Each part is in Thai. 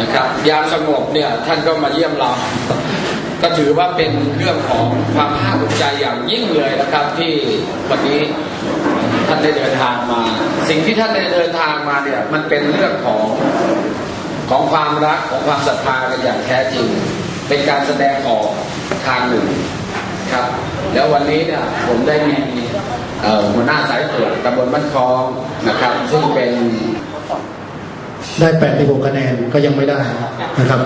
นะครับ ยามสงบเนี่ยท่านก็มาเยี่ยมเรา ก็ถือว่าเป็นเรื่องของความภาคภูมิใจอย่างยิ่งเลยนะครับ ที่วันนี้ท่านได้เดินทางมา สิ่งที่ท่านได้เดินทางมาเนี่ยมันเป็นเรื่องของของความรักของความศรัทธากันอย่างแท้จริง เป็นการแสดงออกทางหนึ่งครับ แล้ววันนี้เนี่ยผมได้มีหัวหน้าสายตรวจตำบลบ้านคลองนะครับ ซึ่งเป็น ได้แปดในหกคะแนนก็ยังไม่ได้นะครับ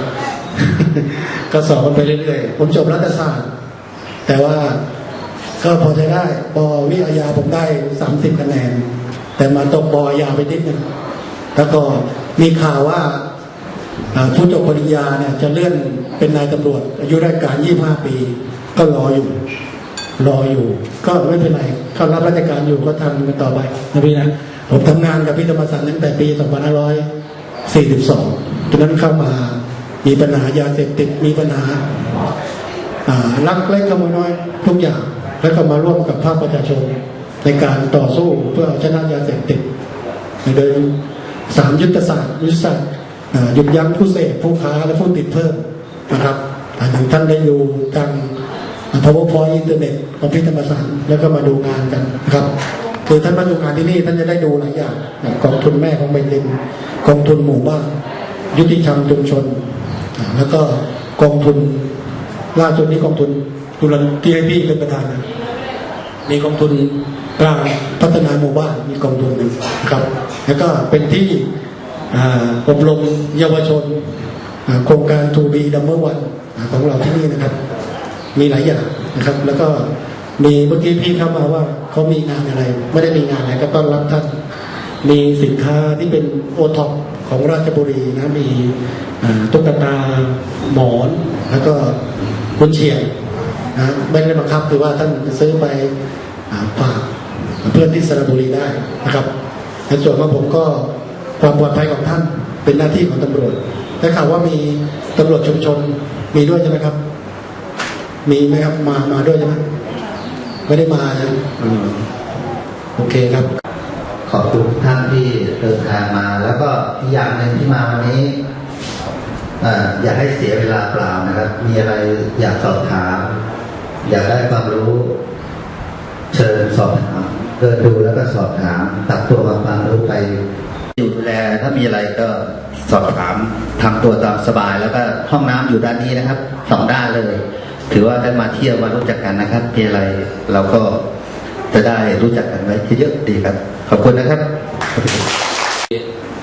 ก็สอบกันไปเรื่อยๆ ผมจบรัฐศาสตร์ แต่ว่าก็พอใช้ได้ปวิทยาผมได้สามสิบคะแนน แต่มาตกปอยาไปนิดหนึงแล้วก็มีข่าวว่าผู้จบปริญญาเนี่ยจะเลื่อนเป็นนายตำรวจ อายุราชการยี่ห้าปี ก็รออยู่ รออยู่ ก็ไม่เป็นไรเขารับราชการอยู่ก็ทำกันต่อไปนะพี่นะผมทำงานกับพี่ธรรมศาสตร์ตั้งแต่ปี 42ตอนนั้นเข้ามามีปัญหายาเสพติดมีปัญหาลักเล็กขโมยน้อยทุกอย่างแล้วก็มาร่วมกับภาคประชาชนในการต่อสู้เพื่อเอาชนะยาเสพติดโดยสามยุทธศาสตร์ยุทธศาสตร์หยุดยั้งผู้เสพผู้ค้าและผู้ติดเพิ่มนะครับอย่างท่านได้ดูทาง powerpoint อินเทอร์เน็ตของพิธรรมศาสตร์แล้วก็มาดูงานกันนะครับ คือท่านมาดูงานที่นี่ท่านจะได้ดูหลายอย่างกองทุนแม่ของใบดินกองทุนหมู่บ้านยุติธรรมชุมชน แล้วก็กองทุนล่าสุดนี้กองทุนตุลันที่ให้พี่เป็นประธานมีกองทุนกลางพัฒนาหมู่บ้านมีกองทุนหนึ่งนะครับ แล้วก็เป็นที่อบรมเยาวชนโครงการทูบีดัมเบิลวันของเราที่นี่นะครับ มีหลายอย่างนะครับ แล้วก็ มีเมื่อกี้พี่เข้ามาว่าเขามีงานอะไร ไม่ได้มีงานอะไรก็ต้อนรับท่าน มีสินค้าที่เป็นโอท็อปของราชบุรีนะมีตุ๊กตาหมอน แล้วก็กุนเชียงนะไม่ได้บังคับคือว่าท่านซื้อไปฝากเพื่อนที่สระบุรีได้นะครับในส่วนของผมก็ความปลอดภัยของท่านเป็นหน้าที่ของตำรวจได้ข่าวว่ามีตำรวจชุมชนมีด้วยใช่ไหมครับ มีไหมครับมามาด้วยใช่ไหม ไม่ได้มานะอืมโอเคครับ ขอบคุณท่านที่เดินทางมา แล้วก็อีกอย่างหนึ่งที่มาวันนี้อ่ออย่าให้เสียเวลาเปล่านะครับ มีอะไรอยากสอบถาม อยากได้ความรู้ เชิญสอบถามเดินดูแล้วก็สอบถาม ตักตัวความรู้ไป อยู่ดูแลถ้ามีอะไรก็สอบถามทำตัวตามสบาย แล้วก็ห้องน้ำอยู่ด้านนี้นะครับสองด้านเลย ถือว่าได้มาเที่ยวมารู้จักกันนะครับมีอะไรเราก็จะได้รู้จักกันไว้เยอะๆดีครับ ขอบคุณนะครับ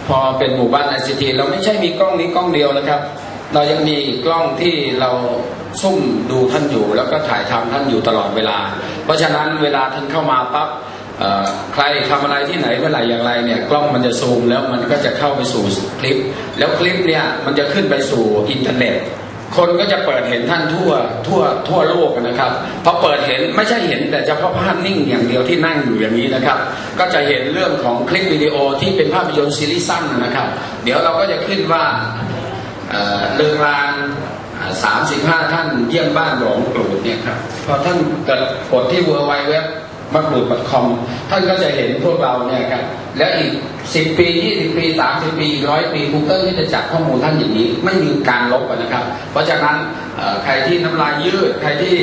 พอเป็นหมู่บ้านไอซีทีเราไม่ใช่มีกล้องนี้กล้องเดียวนะครับ เรายังมีกล้องที่เราซุ่มดูท่านอยู่ แล้วก็ถ่ายทำท่านอยู่ตลอดเวลา เพราะฉะนั้นเวลาท่านเข้ามาปั๊บใครทำอะไรที่ไหนเมื่อไหร่อย่างไรเนี่ยกล้องมันจะซูมแล้วมันก็จะเข้าไปสู่คลิป แล้วคลิปเนี่ยมันจะขึ้นไปสู่อินเทอร์เน็ต คนก็จะเปิดเห็นท่านทั่วทั่วทั่วโลกนะครับพอเปิดเห็นไม่ใช่เห็นแต่เฉพาะภาพนิ่งอย่างเดียวที่นั่งอยู่อย่างนี้นะครับ ก็จะเห็นเรื่องของคลิปวิดีโอที่เป็นภาพยนตร์ซีรีส์สั้นนะครับ เดี๋ยวเราก็จะขึ้นว่าเรื่องรางสามสิบห้าท่านเยี่ยมบ้านหลวงกรูดเนี่ยครับพอท่านเกิดกดที่เวอร์ไวเว็บ มักรูดคอมท่านก็จะเห็นพวกเราเนี่ยครับและอีกสิบปียี่สิบปีสามสิบปีร้อยปี Google ที่จะจับข้อมูลท่านอย่างนี้ ไม่มีการลบนะครับ เพราะฉะนั้นใครที่น้ำลายยืด ใครที่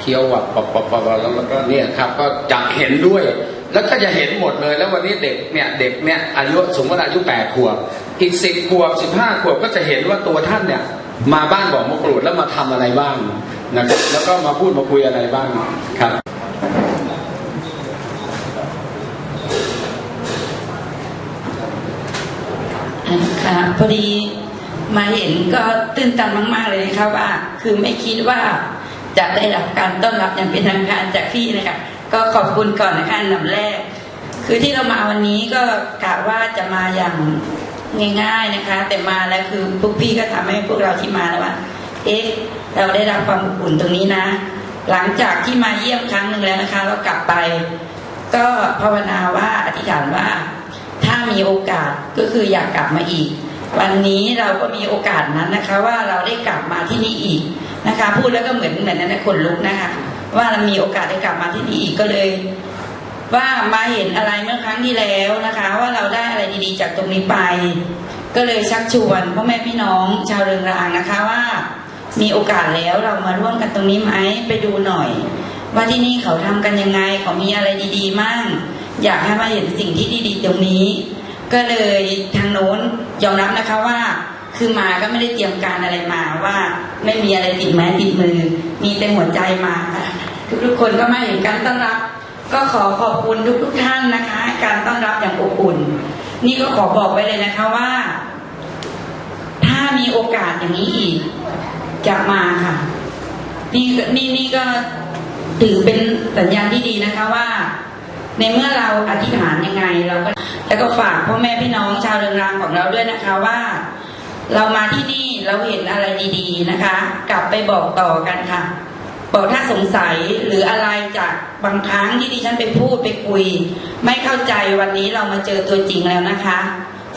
เคี้ยวแบบปอบปบปบแล้วก็เนี่ยครับก็จับเห็นด้วย แล้วก็จะเห็นหมดเลย แล้ววันนี้เด็กเนี่ยเด็กเนี่ยอายุสมมติอายุแปดขวบ อีกสิบขวบสิบห้าขวบก็จะเห็นว่าตัวท่านเนี่ยมาบ้านบ่อมกรูดแล้วมาทำอะไรบ้าง นะครับแล้วก็มาพูดมาคุยอะไรบ้างครับค่ะพอดีมาเห็นก็ตื่นตันมากๆเลยนะคะว่า คือไม่คิดว่าจะได้รับการต้อนรับอย่างเป็นทางการจากพี่นะคะก็ขอบคุณก่อนนะคะอันดับแรก คือที่เรามาวันนี้ก็กะว่าจะมาอย่างง่าย ๆนะคะ แต่มาแล้วคือพวกพี่ก็ทำให้พวกเราที่มาแล้วว่า เอ๊ะ เราได้รับความอบอุ่นตรงนี้นะ หลังจากที่มาเยี่ยมครั้งหนึ่งแล้วนะคะ เรากลับไป ก็ภาวนาว่าอธิษฐานว่า ถ้ามีโอกาสก็คืออยากกลับมาอีก วันนี้เราก็มีโอกาสนั้นนะคะ ว่าเราได้กลับมาที่นี่อีกนะคะ พูดแล้วก็เหมือนเหมือนนั้นนะขนลุกนะคะว่าเรามีโอกาสได้กลับมาที่นี่อีกก็เลย ว่ามาเห็นอะไรเมื่อครั้งที่แล้วนะคะ ว่าเราได้อะไรดีๆจากตรงนี้ไป ก็เลยชักชวนพ่อแม่พี่น้องชาวเรืองรางนะคะว่า มีโอกาสแล้วเรามาร่วมกันตรงนี้ไหมไปดูหน่อย ว่าที่นี่เขาทำกันยังไงเขามีอะไรดีๆมั่งอยากให้มาเห็นสิ่งที่ดีๆตรงนี้ ก็เลยทางโน้นยอมรับนะคะว่าคือมาก็ไม่ได้เตรียมการอะไรมาว่าไม่มีอะไรติดไม้ติดมือ มีแต่หัวใจมาค่ะทุกๆคนก็มาเห็นการต้อนรับ ก็ขอขอบคุณทุกๆท่านนะคะ การต้อนรับอย่างอบอุ่น นี่ก็ขอบอกไว้เลยนะคะว่า ถ้ามีโอกาสอย่างนี้อีก จะมาค่ะนี่นี่นี่ก็ถือเป็นสัญญาณที่ดีนะคะว่า ในเมื่อเราอธิษฐานยังไง เราก็แล้วก็ฝากพ่อแม่พี่น้องชาวเรืองรางของเราด้วยนะคะว่า เรามาที่นี่เราเห็นอะไรดีๆนะคะ กลับไปบอกต่อกันค่ะ บอกถ้าสงสัยหรืออะไรจากบางครั้งที่ดิฉันไปพูดไปคุย ไม่เข้าใจวันนี้เรามาเจอตัวจริงแล้วนะคะ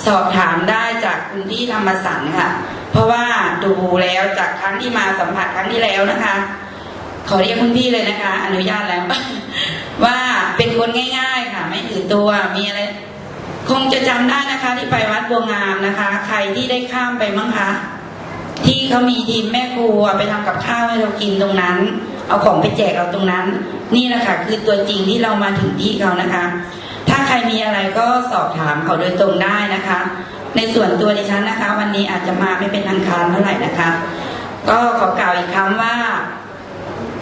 สอบถามได้จากคุณพี่ธรรมสันค่ะ เพราะว่าดูแล้วจากครั้งที่มาสัมผัสครั้งที่แล้วนะคะ ขอเรียกคุณพี่เลยนะคะ อนุญาตแล้ว ว่าเป็นคนง่าย ๆ ค่ะ ไม่ถือตัวมีอะไร คงจะจำได้นะคะ ที่ไปวัดบัวงามนะคะ ใครที่ได้ข้ามไปมั้งคะที่เขามีทีมแม่ครัวไปทำกับข้าวให้เรากินตรงนั้น เอาของไปแจกเราตรงนั้น นี่แหละค่ะคือตัวจริงที่เรามาถึงที่เขานะคะ ถ้าใครมีอะไรก็สอบถามเขาโดยตรงได้นะคะ ในส่วนตัวดิฉันนะคะ วันนี้อาจจะมาไม่เป็นทางการเท่าไหร่นะคะ ก็ขอกล่าวอีกครั้งว่า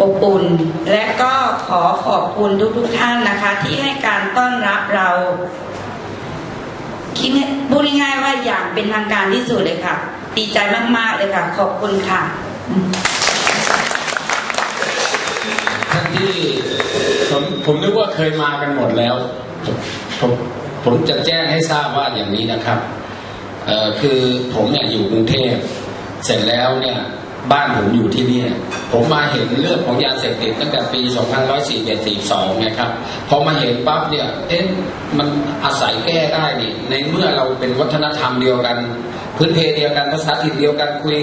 อบอุ่นและก็ขอขอบคุณทุกๆท่านนะคะ ที่ให้การต้อนรับเราคิดพูดง่ายๆว่าอย่างเป็นทางการที่สุดเลยค่ะ ดีใจมากๆเลยค่ะ ขอบคุณค่ะท่านที่ผมผมนึกว่าเคยมากันหมดแล้ว ผมผมจะแจ้งให้ทราบว่าอย่างนี้นะครับเอ่อคือผมเนี่ยอยู่กรุงเทพเสร็จแล้วเนี่ยบ้านผมอยู่ที่นี่ผมมาเห็นเรื่องของยาเสพติดตั้งแต่ปี 2541-42นะครับพอมาเห็นปั๊บเนี่ยเอ๊ะมันอาศัยแก้ได้นี่ในเมื่อเราเป็นวัฒนธรรมเดียวกัน พื้นเพเดียวกันภาษาถิ่นเดียวกันคุย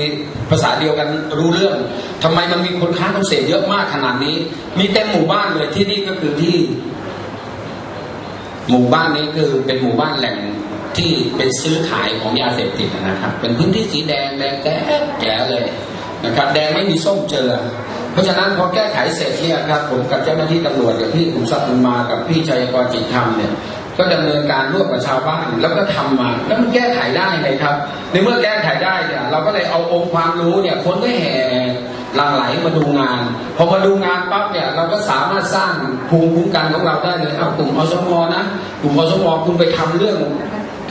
ภาษาเดียวกันรู้เรื่องทำไมมันมีคนค้าคนเสพเยอะมากขนาดนี้ มีเต็มหมู่บ้านเลยที่นี่ก็คือที่ หมู่บ้านนี้คือเป็นหมู่บ้านแหล่งที่เป็นซื้อขายของยาเสพติดนะครับ เป็นพื้นที่สีแดงแดงแก่แก่เลยนะครับ แดงไม่มีส้มเจอ เพราะฉะนั้นพอแก้ไขเสร็จเนี่ยครับผมกับเจ้าหน้าที่ตำรวจกับพี่ขุมทรัพย์บุญมากับพี่ชัยกรจิตธรรมเนี่ยก็ดำเนินการร่วมกับชาวบ้านแล้วก็ทำมาแล้วมันแก้ไขได้ไงครับ ในเมื่อแก้ไขได้เนี่ยเราก็เลยเอาองค์ความรู้เนี่ยคนก็แห่ หลั่งไหลมาดูงาน พอมาดูงานปั๊บเนี่ยเราก็สามารถสร้างภูมิคุ้มกันของเราได้เลยเอากลุ่มอสมนะกลุ่มอสมคุณไปทำเรื่อง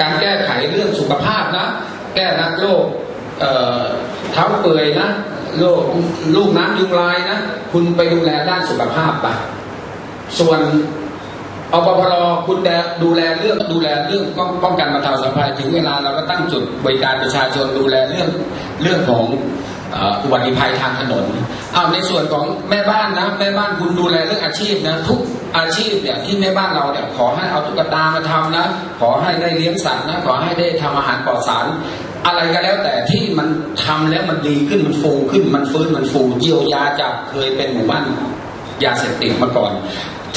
การแก้ไขเรื่องสุขภาพนะแก้นักโรคเอ่อเท้าเปื่อยนะโรคลูกน้ำยุงลายนะคุณไปดูแลด้านสุขภาพไปส่วนอปพรคุณแดูแลเรื่องดูแลเรื่องป้องกันบรรเทาสาธารณภัยถึงเวลาเราก็ตั้งจุดบริการประชาชนดูแลเรื่องเรื่องของ อุบัติภัยทางถนนเอาในส่วนของแม่บ้านนะแม่บ้านคุณดูแลเรื่องอาชีพนะทุกอาชีพเนี่ยที่แม่บ้านเราเนี่ยขอให้เอาตุ๊กตามาทำนะ ขอให้ได้เลี้ยงสัตว์นะขอให้ได้ทำอาหารปลอดสารอะไรก็แล้วแต่ที่มันทำแล้วมันดีขึ้นมันฟูขึ้นมันฟื้นมันฟูเยียวยาจากเคยเป็นหมู่บ้านยาเสพติดมาก่อน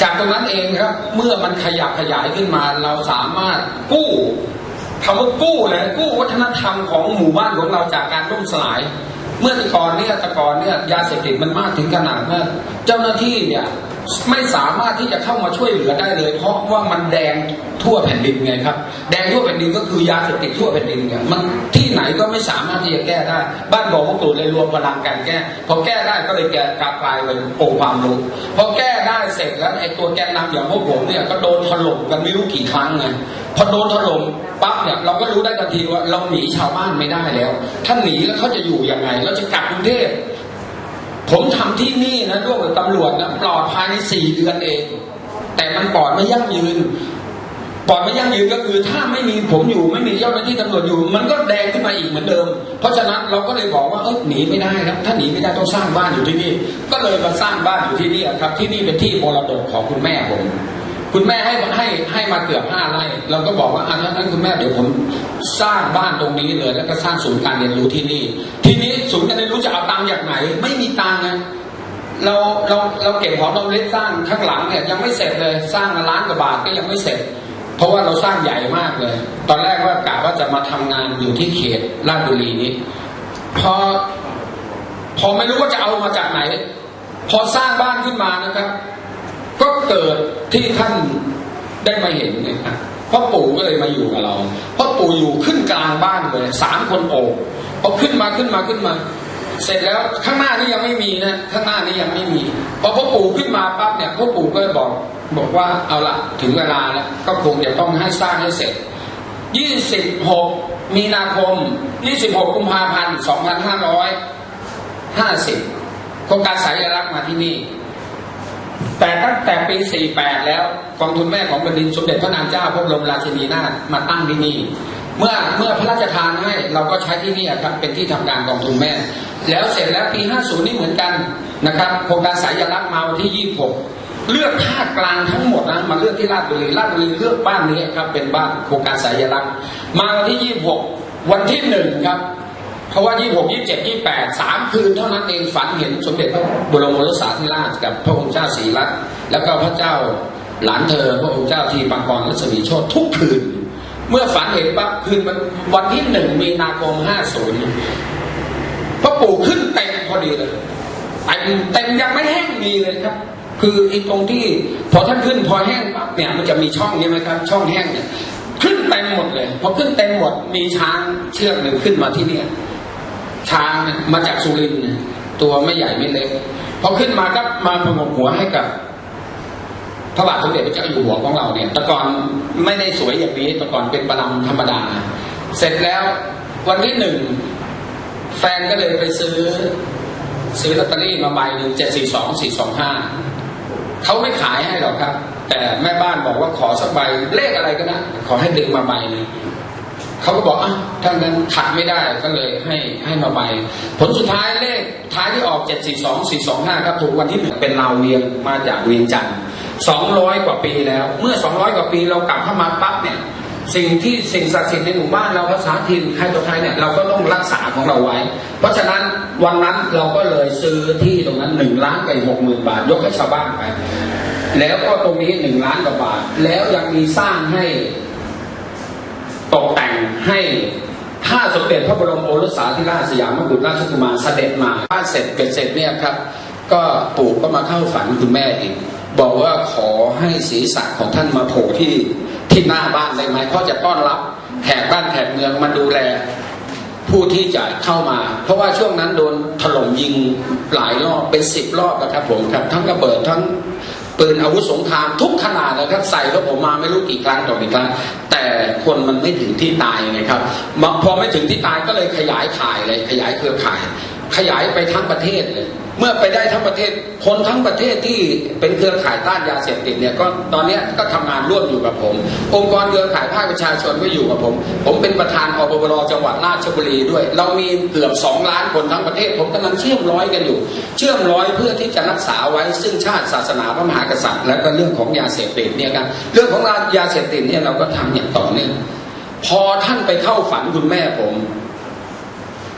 จากตรงนั้นเองครับเมื่อมันขยับขยายขึ้นมาเราสามารถกู้คำว่ากู้เลยกู้วัฒนธรรมของหมู่บ้านของเราจากการล่มสลาย เมื่อแต่ก่อนเนี่ยแต่ก่อนเนี่ยยาเสพติดมันมากถึงขนาดว่าเจ้าหน้าที่เนี่ย ไม่สามารถที่จะเข้ามาช่วยเหลือได้เลย เพราะว่ามันแดงทั่วแผ่นดินไงครับ แดงทั่วแผ่นดินก็คือยาเสพติดทั่วแผ่นดินไงมันที่ไหนก็ไม่สามารถที่จะแก้ได้ บ้านบอกพวกตูเลยรวมพลังกันแก้พอแก้ได้ก็เลยแก้กลับกลายเป็นองค์ความรู้พอแก้ได้เสร็จแล้วไอ้ตัวแกนนำอย่างพวกผมเนี่ยก็โดนถล่มกันไม่รู้กี่ครั้งไงพอโดนถล่มปั๊บเนี่ยเราก็รู้ได้ทันทีว่าเราหนีชาวบ้านไม่ได้แล้ว ถ้าหนีแล้วเขาจะอยู่ยังไงเราจะกลับกรุงเทพ ผมทำที่นี่นะร่วมกับตำรวจนะปลอดภายในสี่เดือนเอง แต่มันปลอดไม่ยั่งยืนปลอดไม่ยั่งยืนก็คือถ้าไม่มีผมอยู่ไม่มีเจ้าหน้าที่ตำรวจอยู่ มันก็แดงขึ้นมาอีกเหมือนเดิม เพราะฉะนั้นเราก็เลยบอกว่าเออหนีไม่ได้นะถ้าหนีไม่ได้ต้องสร้างบ้านอยู่ที่นี่ ก็เลยมาสร้างบ้านอยู่ที่นี่ครับ ที่นี่เป็นที่มรดกของคุณแม่ผม คุณแม่ให้ให้ให้มาเกือบห้าไร่เราก็บอกว่าอะถ้างั้นคุณแม่เดี๋ยวผมสร้างบ้านตรงนี้เลย แล้วก็สร้างศูนย์การเรียนรู้ที่นี่ ทีนี้ศูนย์การเรียนรู้จะเอาตังค์จากไหน ไม่มีตังค์ไงเราเราเราเก็บหอมรอมริบสร้างข้างหลังเนี่ยยังไม่เสร็จเลยสร้างล้านกว่าบาทก็ยังไม่เสร็จ เพราะว่าเราสร้างใหญ่มากเลย ตอนแรกว่ากะว่าจะมาทำงานอยู่ที่เขตลาดบุรีนี้พอพอไม่รู้ว่าจะเอามาจากไหน พอสร้างบ้านขึ้นมานะครับ ก็เกิดที่ท่านได้มาเห็นเนี่ยครับพ่อปู่ก็เลยมาอยู่กับเราพ่อปู่อยู่ขึ้นกลางบ้านเลยสามคนโอบพอขึ้นมาขึ้นมาขึ้นมา เสร็จแล้วข้างหน้านี่ยังไม่มีนะข้างหน้านี่ยังไม่มีพอพ่อปู่ขึ้นมาปั๊บเนี่ยพ่อปู่ก็เลยบอกบอกว่าเอาละถึงเวลาแล้วก็คงจะต้องให้สร้างให้เสร็จ 26 มีนาคม 26 กุมภาพันธ์ 2550 โครงการสายรักมาที่นี่ แต่ตั้งแต่ปี 48 แล้วกองทุนแม่ของแผ่นดินสมเด็จพระนางเจ้าพระบรมราชินีนาถมาตั้งที่นี่เมื่อเมื่อพระราชทานให้เราก็ใช้ที่นี่ครับเป็นที่ทำการกองทุนแม่ แล้วเสร็จแล้วปี 50 นี่เหมือนกันนะครับโครงการสายรักมาวันที่ 26 เลือกภาคกลางทั้งหมดนะมาเลือกที่ราชบุรีราชบุรีเลือกบ้านนี้ครับเป็นบ้านโครงการสายรักมาวันที่ 26 วันที่หนึ่งครับ เพราะว่า 26 27 28สามคืนเท่านั้นเองฝันเห็นสมเด็จพระบรมโอสาธิราชกับพระองค์เจ้าศรีรัตน์แล้วก็พระเจ้าหลานเธอพระองค์เจ้าทีปังกรรัศมีโชตทุกคืน เมื่อฝันเห็นปั๊บคืนวันวันที่หนึ่งมีนาคม 50พระปู่ขึ้นเต็มพอดีเลยเต็มเต็มยังไม่แห้งมีเลยครับคืออีตรงที่พอท่านขึ้นพอแห้งปั๊บเนี่ยมันจะมีช่องนี้ไหมครับ ช่องแห้งเนี่ยขึ้นเต็มหมดเลยพอขึ้นเต็มหมดมีช้างเชือกหนึ่งขึ้นมาที่เนี่ย ช้างเนี่ยมาจากสุรินทร์เนี่ยตัวไม่ใหญ่ไม่เล็กพอขึ้นมาก็มาพงกหัวให้กับพระบาทสมเด็จพระเจ้าอยู่หัวของเราเนี่ยต่ก่อนไม่ได้สวยอย่างนี้ต่ก่อนเป็นประลำธรรมดา เสร็จแล้ววันที่หนึ่งแฟนก็เลยไปซื้อ ซื้อลอตเตอรี่มาใบหนึ่งเจ็ดสี่สองสี่สองห้าเขาไม่ขายให้หรอกครับ แต่แม่บ้านบอกว่าขอสักใบเลขอะไรก็ได้ขอให้ดึงมาใบหนึง เขาก็บอกอะถ้างั้นขัดไม่ได้ก็เลยให้ให้มาใบผลสุดท้ายเลขท้ายที่ออก 742 425ครับถูกวันที่หนึ่งเป็นลาวเวียงมาจากเวียงจันทร์200 กว่าปีแล้ว เมื่อ 200 กว่าปีเรากลับเข้ามาปั๊บเนี่ยสิ่งที่สิ่งศักดิ์สิทธิ์ในหมู่บ้านเราภาษาถิ่นใครต่อใครเนี่ยเราก็ต้องรักษาของเราไว้ เพราะฉะนั้นวันนั้นเราก็เลยซื้อที่ตรงนั้น1ล้านกับหกหมื่นบาท ยกให้ชาวบ้านไป แล้วก็ตรงนี้1ล้านกว่าบาท แล้วยังมีสร้างให้ ตกแต่งให้ถ้าสมเด็จพระบรมโอรสาธิราชสยามกุฎราชกุมารเสด็จมาบ้านเสร็จเป็นเสร็จเนี่ยครับ ก็ปู่ก็มาเข้าฝันคุณแม่อีก บอกว่าขอให้ศีรษะของท่านมาโผล่ที่ที่หน้าบ้านได้ไหมเพราะจะต้อนรับแขกบ้านแขกเมืองมาดูแลผู้ที่จะเข้ามา เพราะว่าช่วงนั้นโดนถล่มยิงหลายรอบเป็นสิบรอบนะครับผมครับทั้งกระเบิดทั้ง ปืนอาวุธสงครามทุกขนาดนะครับใส่แล้วผมมาไม่รู้กี่ครั้งต่อกี่ครั้งแต่คนมันไม่ถึงที่ตายไงครับพอไม่ถึงที่ตายก็เลยขยายข่ายเลยขยายเครือข่าย ขยายไปทั้งประเทศเลย เมื่อไปได้ทั้งประเทศคนทั้งประเทศที่เป็นเครือข่ายต้านยาเสพติดเนี่ยก็ตอนนี้ก็ทำงานร่วมอยู่กับผม องค์กรเครือข่ายภาคประชาชนก็อยู่กับผม ผมเป็นประธานอบรจังหวัดราชบุรีด้วย เรามีเกือบสองล้านคนทั้งประเทศ ผมกำลังเชื่อมร้อยกันอยู่ เชื่อมร้อยเพื่อที่จะรักษาไว้ซึ่งชาติศาสนาพระมหากษัตริย์ และก็เรื่องของยาเสพติดเนี่ยครับเรื่องของยาเสพติดเนี่ยเราก็ทำอย่างต่อเนื่องพอท่านไปเข้าฝันคุณแม่ผม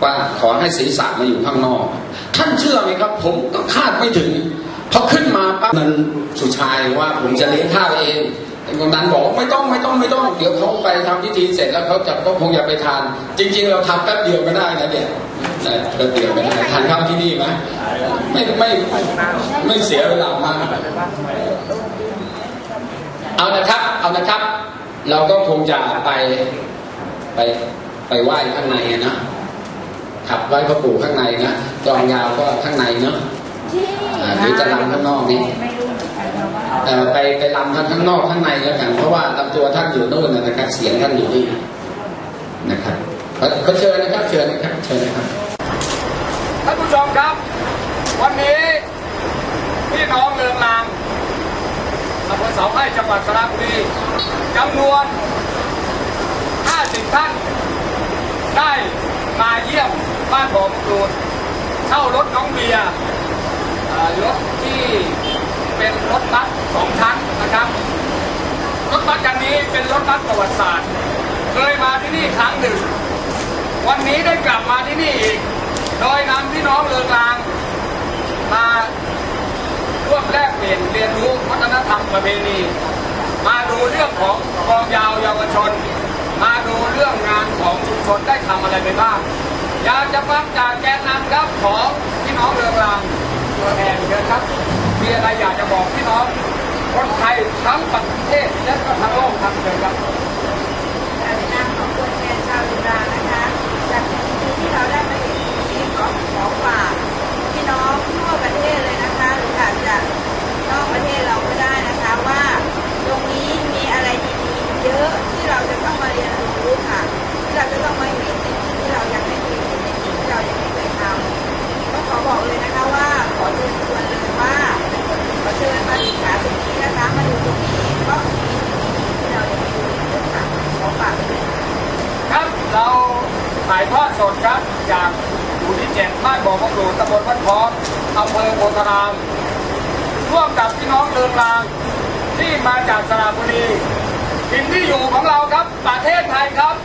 ว่าขอให้ศีรษะมาอยู่ข้างนอก ท่านเชื่อไหมครับ ผมก็คาดไม่ถึงพอขึ้นมาปั๊บมันสุชายว่าผมจะเลี้ยงข้าวเองกำนันบอกไม่ต้องไม่ต้องไม่ต้อง เดี๋ยวเขาไปทำพิธีเสร็จแล้วเขาจะก็คงจะไปทาน จริง ๆ เราทำแป๊บเดียวก็ได้นะเนี่ยแป๊บเดียวก็ได้ทานข้าวที่นี่ไหมไม่ไม่ไม่เสียเวลามากเอานะครับ เอานะครับ เราก็คงจะไปไปไปไหว้ข้างในนะ ขับไหว้พระปู่ข้างในนะจองยาวก็ข้างในเนาะอ่าหรือจะรำข้างนอกนี่เอ่อไปไปรำท่านข้างนอกข้างในแล้วกันเพราะว่าลำตัวท่านอยู่นู่นนะนะครับเสียงท่านอยู่นี่นะครับขอขอเชิญนะครับเชิญนะครับเชิญนะครับท่านผู้ชมครับ วันนี้พี่น้องเรืองรางอำเภอเสาให้จังหวัดสระบุรีจำนวน 50 ท่านได้มาเยี่ยม บ้านบ่อมะกรูดเช่ารถน้องเบียร์รถที่เป็นรถบัสสองชั้นนะครับ รถบัสคันนี้เป็นรถบัสประวัติศาสตร์ เคยมาที่นี่ครั้งหนึ่ง วันนี้ได้กลับมาที่นี่อีก โดยนำพี่น้องเรืองราง มาร่วมแลกเปลี่ยนเรียนรู้วัฒนธรรมประเพณี มาดูเรื่องของกองยาวเยาวชน มาดูเรื่องงานของชุมชนได้ทำอะไรไปบ้าง อยากจะฟังจากแกนนำครับของพี่น้องเรืองรางตัวแทนเชิญครับ มีอะไรอยากจะบอกพี่น้อง คนไทยทั้งประเทศและก็ทั้งโลกครับเชิญครับในนามของตัวแทนชาวจุฬานะคะ จากที่ที่เราได้มาเห็นที่ของของฝากพี่น้องทั่วประเทศเลยนะคะหรืออาจจะนอกประเทศเราก็ได้นะคะว่าตรงนี้มีอะไรดีๆเยอะที่เราจะต้องมาเรียนรู้ค่ะที่เราจะต้องมาเห็นในสิ่งที่เรายังไม่ เคยเห็นในสิ่งที่เรายังไม่เคยทำก็ขอบอกเลยนะคะว่าขอเชิญชวนเลยว่าขอเชิญมาศึกษาตรงนี้นะคะมาดูตรงนี้เพราะมีสิ่งที่เรายังไม่รู้เยอะค่ะขอฝากด้วยครับเราถ่ายทอดสดครับจากหมู่ที่เจ็ดบ้านบ่อมะกรูดตำบลวัดพร้อมอำเภอโพธารามร่วมกับพี่น้องเรืองรางที่มาจากสระบุรีถิ่นที่อยู่ของเราครับประเทศไทยครับ